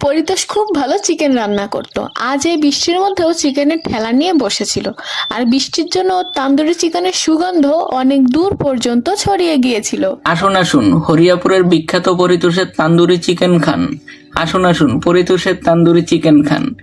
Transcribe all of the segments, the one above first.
পরিতোষ খুব ভালো চিকেন রান্না করত। আজ এই বৃষ্টির মধ্যেও চিকেনের ঠেলা নিয়ে বসেছিল। আর বৃষ্টির জন্য তান্দুরি চিকেনের সুগন্ধ অনেক দূর পর্যন্ত ছড়িয়ে গিয়েছিল। আসুন আসুন, হরিয়াপুরের বিখ্যাত পরিতোষের তান্দুরি চিকেন খান। আসুন আসুন, পরিতোষের তান্দুরি চিকেন খান।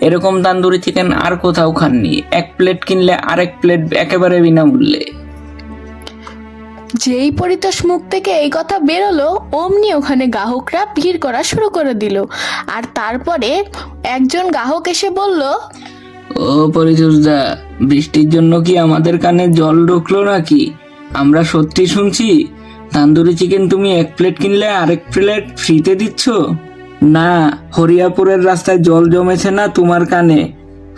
এরকম তান্দুরি চিকেন আর কোথাও খাননি। এক প্লেট কিনলে আরেক প্লেট একেবারে বিনামূল্যে। যেই পরিতোষ মুখ থেকে এই কথা বেরোলো, অমনি ওখানে গ্রাহকরা ভিড় করা শুরু করে দিল। আর তারপরে একজন গ্রাহক এসে বলল, ও পরিতোষদা, বৃষ্টির জন্য কি আমাদের কানে জল ঢুকলো নাকি? আমরা সত্যি শুনছি, তান্দুরি চিকেন তুমি এক প্লেট কিনলে আরেক প্লেট ফ্রিতে দিচ্ছ? না, হরিয়াপুরের রাস্তায় জল জমেছে না তোমার কানে।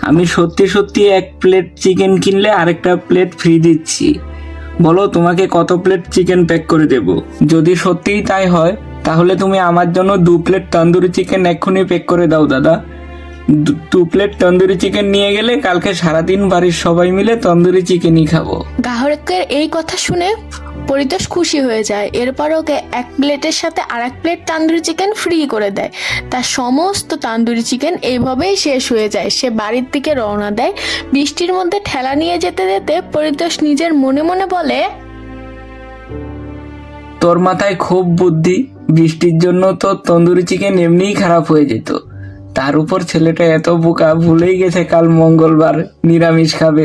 আমি সত্যি সত্যি এক প্লেট চিকেন কিনলে আরেকটা প্লেট ফ্রি দিচ্ছি। বলো তোমাকে কত প্লেট চিকেন প্যাক করে দেব। যদি সত্যিই তাই হয়, তাহলে তুমি আমার জন্য দু প্লেট তন্দুরি চিকেন এক্ষুনি প্যাক করে দাও, দাদা। দু- প্লেট তন্দুরি চিকেন নিয়ে গেলে কালকে সারাদিন বাড়ির সবাই মিলে তন্দুরি চিকেনই খাব। গ্রাহকের এই কথা শুনে পরিতোষ খুশি হয়ে যায়। এরপর ওকে এক প্লেটের সাথে আর এক প্লেট তান্দুরি চিকেন ফ্রি করে দেয়। তার সমস্ত তান্দুরি চিকেন এইভাবেই শেষ হয়ে যায়। সে বাড়ির দিকে রওনা দেয়। বৃষ্টির মধ্যে ঠেলা নিয়ে যেতে যেতে পরিতোষ নিজের মনে মনে বলে, তোর মাথায় খুব বুদ্ধি। বৃষ্টির জন্য তো তন্দুরি চিকেন এমনিই খারাপ হয়ে যেত। তার উপর ছেলেটা এত বোকা ভুলেই গেছে কাল মঙ্গলবার নিরামিষ খাবে।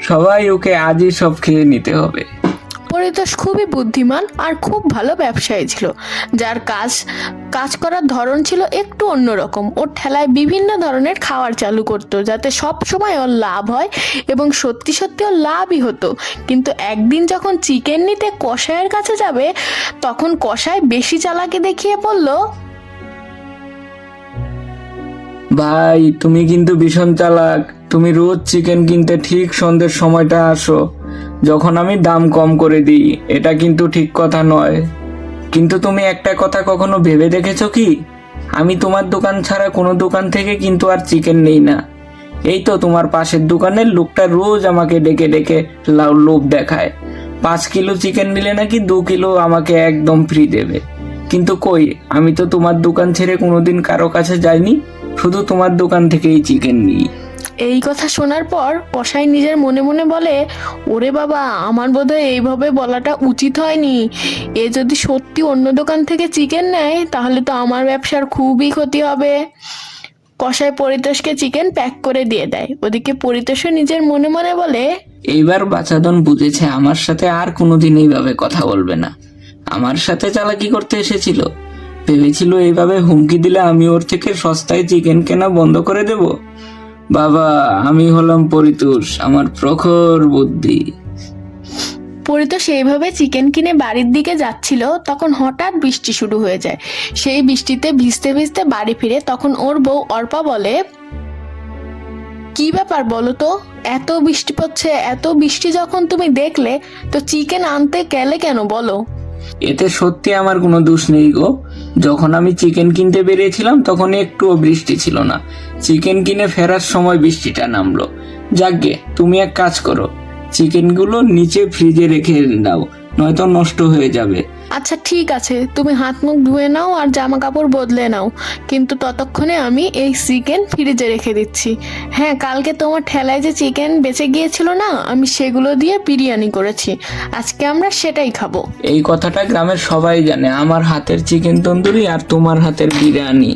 সবাই ওকে আজই সব খেয়ে নিতে হবে। পরিতোষ খুবই বুদ্ধিমান আর খুব ভালো ব্যবসায়ী ছিল। যার কাজ কাজ করার ধরন ছিল একটু অন্যরকম। ওর ঠেলায় বিভিন্ন ধরনের খাবার চালু করতো, যাতে সব সময় ওর লাভ হয় এবং সত্যি সত্যি ওর লাভই হতো। কিন্তু একদিন যখন চিকেন নিতে কষায়ের কাছে যাবে, তখন কষায় বেশি চালাকি দেখিয়ে বলল, ভাই, তুমি কিন্তু ভীষণ চালাক। তুমি রোজ চিকেন কিনতে ঠিক সন্ধ্যের সময়টা আসো। যখন আমি দাম কম করে দিই, এটা কিন্তু ঠিক কথা নয়। কিন্তু তুমি একটা কথা কখনো ভেবে দেখেছ কি? আমি তোমার দোকান ছাড়া কোনো দোকান থেকে কিন্তু আর চিকেন নেই না। এই তো তোমার পাশের দোকানের লোকটা রোজ আমাকে ডেকে ডেকে লোভ দেখায়। পাঁচ কিলো চিকেন নিলে নাকি দু কিলো আমাকে একদম ফ্রি দেবে। কিন্তু কই, আমি তো তোমার দোকান ছেড়ে কোনোদিন কারও কাছে যাইনি, শুধু তোমার দোকান থেকেই চিকেন নিই। এই কথা শোনার পর কসাই নিজের মনে মনে বলে, ওরে বাবা, আমার বোধহয় এইভাবে বলাটা উচিত হয়নি। এ যদি সত্যি অন্য দোকান থেকে চিকেন নেয়, তাহলে তো আমার ব্যবসার খুবই ক্ষতি হবে। কসাই পরিতোষকে চিকেন প্যাক করে দিয়ে দেয়। ওদিকে পরিতোষও নিজের মনে মনে বলে, এইবার বাচাদন বুঝেছে আমার সাথে আর কোনোদিন এইভাবে কথা বলবে না। আমার সাথে চালাকি করতে এসেছিল। ভেবেছিল এইভাবে হুমকি দিলে আমি ওর থেকে সস্তায় চিকেন কেনা বন্ধ করে দেব। বাবা আমি হলাম পরিতোষ আমার প্রখর বুদ্ধি। পরিতোষ সেইভাবে চিকেন কিনে বাড়ির দিকে যাচ্ছিল তখন হঠাৎ বৃষ্টি শুরু হয়ে যায়। সেই বৃষ্টিতে ভিজতে ভিজতে বাড়ি ফিরে তখন ওর বউ অর্পা বলে কি ব্যাপার বলো তো? এত বৃষ্টি পড়ছে এত বৃষ্টি যখন তুমি দেখলে তো চিকেন আনতে গেলে কেন বলো? এতে সত্যি আমার কোনো দোষ নেই গো। যখন আমি চিকেন কিনতে বেরিয়েছিলাম তখন একটুও বৃষ্টি ছিল না। চিকেন কিনে ফেরার সময় বৃষ্টিটা নামলো। যাকগে, তুমি এক কাজ করো। চিকেনগুলো নিচে ফ্রিজে রেখে দাও, নয়তো নষ্ট হয়ে যাবে। আচ্ছা ঠিক আছে। তুমি হাত মুখ ধুয়ে নাও আর জামা কাপড় বদলে নাও। কিন্তু ততক্ষণে আমি এই চিকেন ফ্রিজে রেখে দিচ্ছি। হ্যাঁ কালকে তোমার ঠেলায় যে চিকেন বেঁচে গিয়েছিল না, আমি সেগুলো দিয়ে বিরিয়ানি করেছি। আজকে আমরা সেটাই খাব। এই কথাটা গ্রামের সবাই জানে। আমার হাতের চিকেন তন্দুরি আর তোমার হাতের বিরিয়ানি।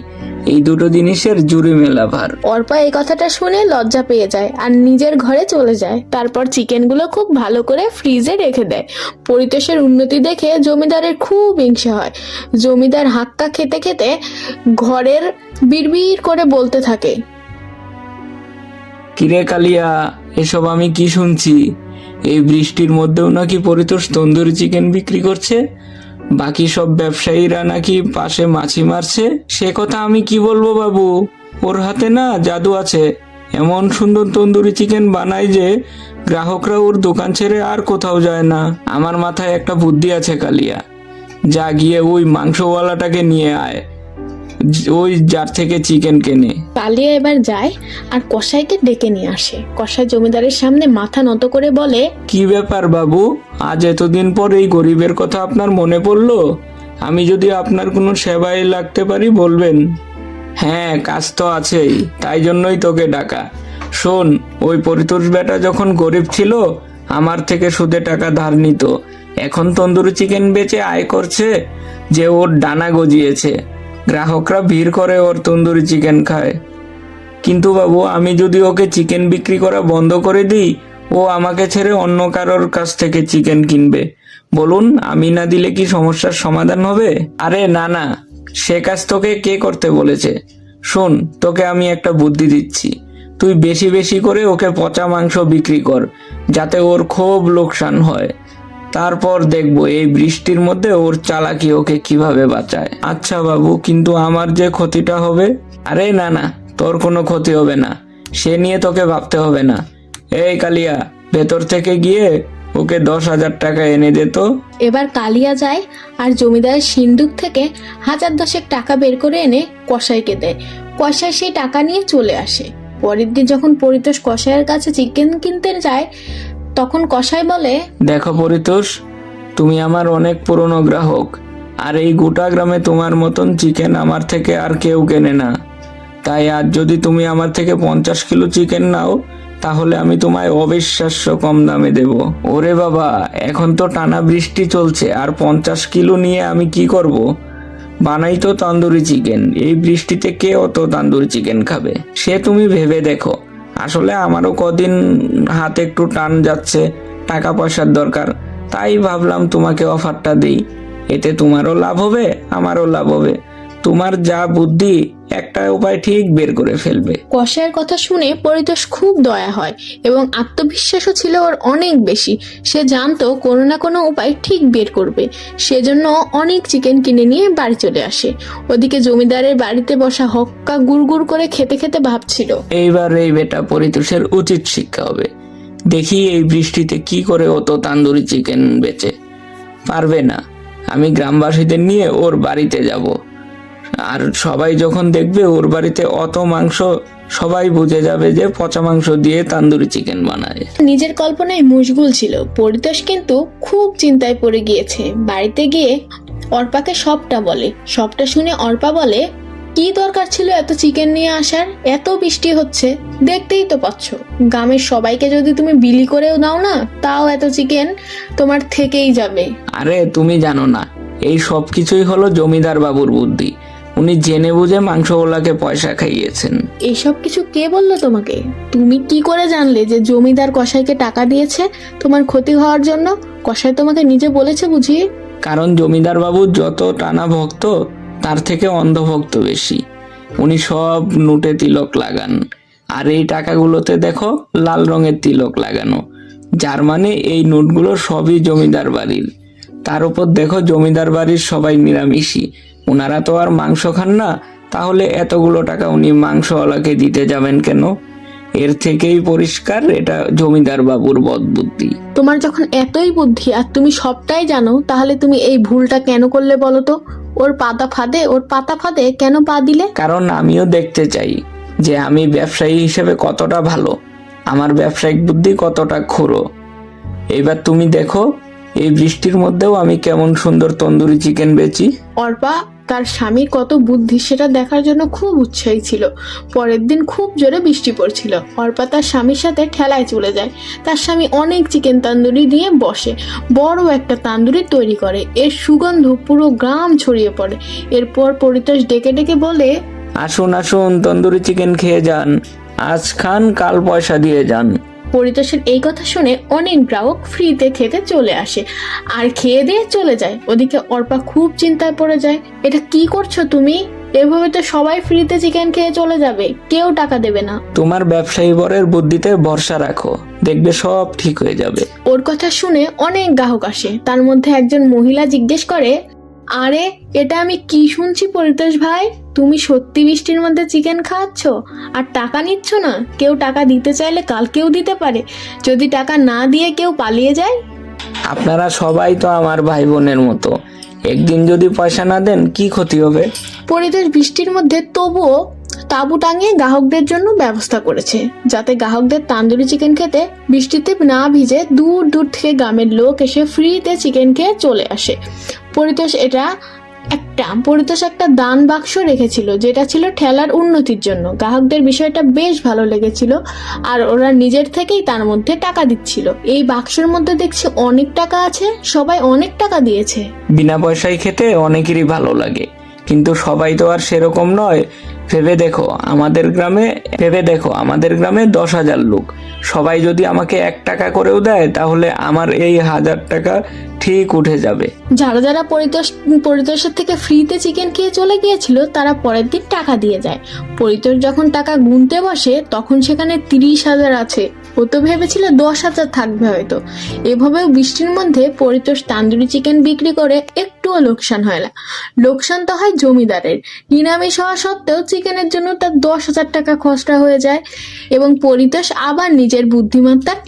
এই দুটো জিনিসের জুড়ি মেলা ভার। অর্পা এই কথাটা শুনে লজ্জা পেয়ে যায় আর নিজের ঘরে চলে যায়। তারপর চিকেনগুলো খুব ভালো করে ফ্রিজে রেখে দেয়। পরিতোষের উন্নতি দেখে জমিদারের খুব হিংসা হয়। জমিদার হাক্কা খেতে খেতে ঘরের বিড়বিড় করে বলতে থাকে কিরে কালিয়া এসব আমি কি শুনছি? এই বৃষ্টির মধ্যেও নাকি পরিতোষ তন্দুরি চিকেন বিক্রি করছে? বাকি সব ব্যবসায়ীরা নাকি পাশে মাছি মারছে? সে কথা আমি কি বলব বাবু? ওর হাতে না জাদু আছে। এমন সুন্দর তন্দুরি চিকেন বানায় যে গ্রাহকরা ওর দোকান ছেড়ে আর কোথাও যায় না। আমার মাথায় একটা বুদ্ধি আছে কালিয়া। যা গিয়ে ওই মাংসওয়ালাটাকে নিয়ে আয়। ওই যার থেকে চিকেন কেনে। কালিয়া এবার যায় আর কসাইকে ডেকে নিয়ে আসে। কসাই জমিদারের সামনে মাথা নত করে বলে কি ব্যাপার বাবু? আজ এতদিন পর এই গরিবের কথা আপনার মনে পড়ল? আমি যদি আপনার কোনো সেবায় লাগতে পারি বলবেন। হ্যাঁ কাজ তো আছেই তাই জন্যই তোকে ডাকা। শোন ওই পরিতোষ বেটা যখন গরিব ছিল আমার থেকে সুদে টাকা ধার নিত। এখন তন্দুরি চিকেন বেচে আয় করছে যে ওর ডানা গজিয়েছে। গ্রাহকরা ভিড় করে ওর তন্দুরি চিকেন খায়। কিন্তু বাবু, আমি যদি ওকে চিকেন বিক্রি করা বন্ধ করে দিই, ও আমাকে ছেড়ে অন্য কারোর কাছ থেকে চিকেন কিনবে। বলুন, আমি না দিলে কি সমস্যার সমাধান হবে? আরে, না না, সে কাজ তোকে কে করতে বলেছে? শোন, তোকে আমি একটা বুদ্ধি দিচ্ছি। তুই বেশি বেশি করে ওকে পচা মাংস বিক্রি কর, যাতে ওর খুব লোকসান হয়। তারপর দেখব এই বৃষ্টির মধ্যে ওর চালাকি ওকে কীভাবে বাঁচায়। আচ্ছা বাবু, কিন্তু আমার যে ক্ষতিটা হবে? আরে না না, তোর কোনো ক্ষতি হবে না। সে নিয়ে তোকে ভাবতে হবে না। এই কালিয়া, ভেতর থেকে গিয়ে ওকে দশ হাজার টাকা এনে দে এবার কালিয়া যায় আর জমিদারের সিন্দুক থেকে হাজার দশেক টাকা বের করে এনে কসাইকে দেয়। কসাই সেই টাকা নিয়ে চলে আসে। পরের দিন যখন পরিতোষ কসাইয়ের কাছে চিকেন কিনতে যায় তখন কসাই বলে, দেখো পরিতোষ তুমি আমার অনেক পুরনো গ্রাহক, আর এই গোটা গ্রামে তোমার মতন চিকেন আমার থেকে আর কেউ কেনে না। তাই আজ যদি তুমি আমার থেকে পঞ্চাশ কিলো চিকেন নাও, তাহলে আমি তোমায় অবিশ্বাস্য কম দামে দেব। ওরে বাবা, এখন তো টানা বৃষ্টি চলছে, আর পঞ্চাশ কিলো নিয়ে আমি কি করব? বানাই তো তান্দুরি চিকেন, এই বৃষ্টিতে কে অত তান্দুরি চিকেন খাবে? সে তুমি ভেবে দেখো। আসলে আমারও কদিন হাতে একটু টান যাচ্ছে, টাকা পয়সার দরকার। তাই ভাবলাম তোমাকে অফারটা দিই। এতে তোমারও লাভ হবে, আমারও লাভ হবে। তোমার যা বুদ্ধি একটা উপায় ঠিক বের করে ফেলবে। কসাইয়ের কথা শুনে পরিতোষ খুব দয়া হয় এবং আত্মবিশ্বাসও ছিল ওর অনেক বেশি। সে জানতো কোনো না কোনো উপায় ঠিক বের করবে। সেজন্য অনেক চিকেন কিনে নিয়ে বাড়ি চলে আসে। ওদিকে জমিদারের বাড়িতে বসা হক্কা গুড় করে খেতে খেতে ভাবছিল। এইবার এই বেটা পরিতোষের উচিত শিক্ষা হবে। দেখি এই বৃষ্টিতে কি করে অত তান্দুরি চিকেন বেচে। পারবে না। আমি গ্রামবাসীদের নিয়ে ওর বাড়িতে যাব। আর সবাই যখন দেখবে ওর বাড়িতে অত মাংস সবাই বুঝে যাবে যে পচা মাংস দিয়ে তান্দুরি চিকেন বানায়। নিজের কল্পনায় মশগুল ছিল। পরিতোষ কিন্তু খুব চিন্তায় পড়ে গিয়েছে। বাড়িতে গিয়ে অর্পাকে সবটা বলে। সবটা শুনে অর্পা বলে কি দরকার ছিল এত চিকেন নিয়ে আসার? এত বৃষ্টি হচ্ছে। দেখতেই তো পাচ্ছ। গ্রামের সবাইকে যদি তুমি বিলি করেও দাও না তাও এত চিকেন তোমার থেকেই যাবে। আরে তুমি জানো না এই সব কিছুই হলো জমিদার বাবুর বুদ্ধি। উনি জেনে বুঝে মাংসওয়ালাকে পয়সা খাইয়েছেন। এইসব কিছু কে বলল তোমাকে? তুমি কি করে জানলে যে জমিদার কসাইকে টাকা দিয়েছে তোমার ক্ষতি হওয়ার জন্য? কসাই তোমাকে নিজে বলেছে বুঝি? কারণ জমিদার বাবু যত টানা ভক্ত তার থেকে অন্ধভক্ত বেশি। উনি সব নোটে তিলক লাগান। আর এই টাকাগুলোতে দেখো লাল রঙের তিলক লাগানো। যার মানে এই নোটগুলো সবই জমিদার বাড়ির। তার উপর দেখো জমিদার বাড়ির সবাই নিরামিষই। ওনারা তো আর মাংস খান না তাহলে এতগুলো টাকা উনি মাংসওয়ালাকে দিতে যাবেন কেন? এর থেকেই পরিষ্কার এটা জমিদার বাবুর বদবুদ্ধি। তোমার যখন এতই বুদ্ধি আর তুমি সবটাই জানো তাহলে তুমি এই ভুলটা কেন করলে বলো তো? ওর পাতা ফাঁদে ওর পাতা ফাঁদে কেন পা দিলে? কারণ আমিও দেখতে চাই যে আমি ব্যবসায়ী হিসেবে কতটা ভালো আমার ব্যবসায়িক বুদ্ধি কতটা খুঁড়ো এবার তুমি দেখো এই বৃষ্টির মধ্যেও আমি কেমন সুন্দর তন্দুরি চিকেন বেচি। অর্পা তার স্বামীর কত বুদ্ধি সেটা দেখার জন্য খুব উৎসাহী ছিল। পরের দিন খুব জোরে বৃষ্টি পড়ছিল। অর্পা তার স্বামীর সাথে ঠেলায় চলে যায়। তার স্বামী অনেক চিকেন তান্দুরি দিয়ে বসে। বড় একটা তান্দুরি তৈরি করে। এর সুগন্ধ পুরো গ্রাম ছড়িয়ে পড়ে। এরপর পরিতোষ ডেকে ডেকে বলে, আসুন আসুন, তন্দুরি চিকেন খেয়ে যান। আজ খান, কাল পয়সা দিয়ে যান। পরিতোষের এই কথা শুনে অনেক গ্রাহক ফ্রিতে খেতে চলে আসে। আর খেয়ে দিয়ে চলে যায়। ওদিকে অর্পা খুব চিন্তায় পড়ে যায়। এটা কি করছ তুমি? এভাবে তো সবাই ফ্রিতে চিকেন খেয়ে চলে যাবে। কেউ টাকা দেবে না। তোমার ব্যবসায়ী বরের বুদ্ধিতে ভরসা রাখো। দেখবে সব ঠিক হয়ে যাবে। ওর কথা শুনে অনেক গ্রাহক আসে। তার মধ্যে একজন মহিলা জিজ্ঞেস করে আরে এটা আমি কি শুনছি পরিতোষ ভাই? তুমি সত্যি বৃষ্টির মধ্যে চিকেন খাওয়াচ্ছ আর টাকা নিচ্ছ না? কেউ টাকা দিতে চাইলে কালকেও দিতে পারে। যদি টাকা না দিয়ে কেউ পালিয়ে যায়? আপনারা সবাই তো আমার ভাই বোনের মতো। একদিন যদি পয়সা না দেন কি ক্ষতি হবে? পরিতোষ বৃষ্টির মধ্যে তবুও তাঁবু টাঙিয়ে গ্রাহকদের জন্য ব্যবস্থা করেছে, যাতে গ্রাহকদের তান্দুরি চিকেন খেতে বৃষ্টিতে না ভিজে দূর দূর থেকে গ্রামের লোক এসে ফ্রিতে চিকেন খেয়ে চলে আসে। পরিতোষ এটা একটা, পরিতোষ একটা দান বাক্স রেখেছিল, যেটা ছিল ঠেলার উন্নতির জন্য। গ্রাহকদের বিষয়টা বেশ ভালো লেগেছিল, আর ওরা নিজের থেকেই তার মধ্যে টাকা দিচ্ছিল। এই বাক্সের মধ্যে দেখছি অনেক টাকা আছে, সবাই অনেক টাকা দিয়েছে। বিনা পয়সায় খেতে অনেকেরই ভালো লাগে। কিন্তু সবাই তো আর সেরকম নয়। ভেবে দেখো, আমাদের গ্রামে, ভেবে দেখো, আমাদের গ্রামে দশ হাজার লোক। সবাই যদি আমাকে এক টাকা করেও দেয়, তাহলে আমার এই হাজার টাকা ঠিক উঠে যাবে। যারা যারা পরিতোষ, পরিতোষের থেকে ফ্রিতে চিকেন খেয়ে চলে গিয়েছিল, তারা পরের দিন টাকা দিয়ে যায়। পরিতোষ যখন টাকা গুনতে বসে, তখন সেখানে তিরিশ হাজার আছে। ও তো ভেবেছিল দশ হাজার থাকবে হয়তো। এভাবেও বৃষ্টির মধ্যে পরিতোষ তান্দুরি চিকেন বিক্রি করে একটুও লোকসান হয় না। লোকসান তো হয় জমিদারের। নিরামিষ হওয়া সত্ত্বেও চিকেনের জন্য তার দশ হাজার টাকা খসড়া হয়ে যায় এবং পরিতোষ আবার নিজের বুদ্ধিমত্তার